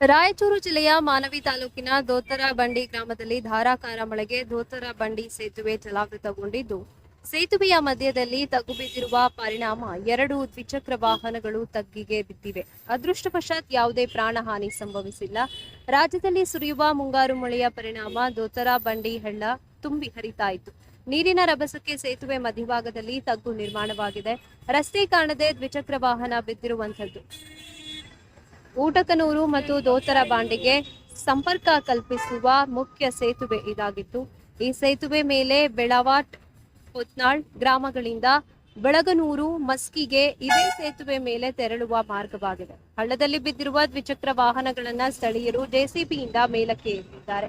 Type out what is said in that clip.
ರಾಯಚೂರು ಜಿಲ್ಲೆಯ ಮಾನವಿ ತಾಲೂಕಿನ ದೋತರ ಬಂಡಿ ಗ್ರಾಮದಲ್ಲಿ ಧಾರಾಕಾರ ಮಳೆಗೆ ದೋತರ ಬಂಡಿ ಸೇತುವೆ ಜಲಾವೃತಗೊಂಡಿದ್ದು. ಸೇತುವೆಯ ಮಧ್ಯದಲ್ಲಿ ತಗ್ಗು ಬಿದ್ದಿರುವ ಪರಿಣಾಮ ಎರಡು ದ್ವಿಚಕ್ರ ವಾಹನಗಳು ತಗ್ಗಿಗೆ ಬಿದ್ದಿವೆ. ಅದೃಷ್ಟವಶಾತ್ ಯಾವುದೇ ಪ್ರಾಣಹಾನಿ ಸಂಭವಿಸಿಲ್ಲ. ರಾಜ್ಯದಲ್ಲಿ ಸುರಿಯುವ ಮುಂಗಾರು ಮಳೆಯ ಪರಿಣಾಮ ದೋತರ ಬಂಡಿ ಹಳ್ಳ ತುಂಬಿ ಹರಿತಾ ಇತ್ತು. ನೀರಿನ ರಭಸಕ್ಕೆ ಸೇತುವೆ ಮಧ್ಯಭಾಗದಲ್ಲಿ ತಗ್ಗು ನಿರ್ಮಾಣವಾಗಿದೆ. ರಸ್ತೆ ಕಾಣದೆ ದ್ವಿಚಕ್ರ ವಾಹನ ಬಿದ್ದಿರುವಂಥದ್ದು. ಊಟಕನೂರು ಮತ್ತು ದೋತರ ಬಾಂಡಿಗೆ ಸಂಪರ್ಕ ಕಲ್ಪಿಸುವ ಮುಖ್ಯ ಸೇತುವೆ ಇದಾಗಿತ್ತು. ಈ ಸೇತುವೆ ಮೇಲೆ ಬೆಳವಾಟ್, ಹೊತ್ನಾಳ್ ಗ್ರಾಮಗಳಿಂದ ಬೆಳಗನೂರು ಮಸ್ಕಿಗೆ ಇದೇ ಸೇತುವೆ ಮೇಲೆ ತೆರಳುವ ಮಾರ್ಗವಾಗಿದೆ. ಹಳ್ಳದಲ್ಲಿ ಬಿದ್ದಿರುವ ದ್ವಿಚಕ್ರ ವಾಹನಗಳನ್ನ ಸ್ಥಳೀಯರು ಜೆಸಿಬಿಯಿಂದ ಮೇಲಕ್ಕೆ ಎತ್ತಿದ್ದಾರೆ